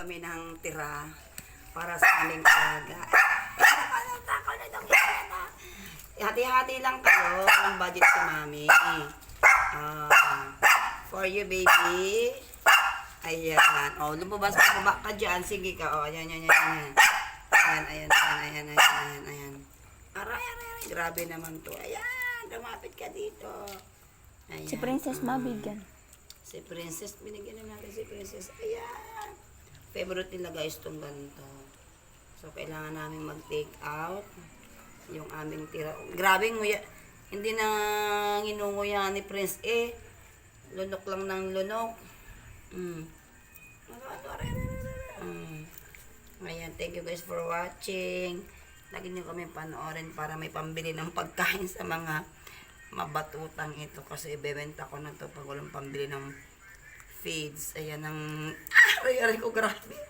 kami ng tira para sa aming alaga. Hati-hati lang kayo ng budget si mami. Ah, for you, baby. Ayan. Oh, lumabas ka baba ka dyan. Sige ka. Oh, ayan, ayan, ayan, ayan. Ayan, ayan, ayan, ayan, ayan, ayan, ayan. Aray, aray, aray. Grabe naman to. Ayan, lumapit ka dito. Ayan. Si Princess mabigyan. Si Princess, binigyan na natin si Princess. Ayan. Favorite nila guys itong ganito. So, kailangan namin mag-take out yung aming tira. Grabe, nguya. Hindi na nginunguya ni Prince eh. Lunok lang ng lunok. Mm. Mm. Ayan, thank you guys for watching. Lagi nyo kami panoorin para may pambili ng pagkain sa mga mabatutang ito kasi ibebenta ko na to pag walang pambili ng feeds. Ayan ang... Aray, aray ko, grabe.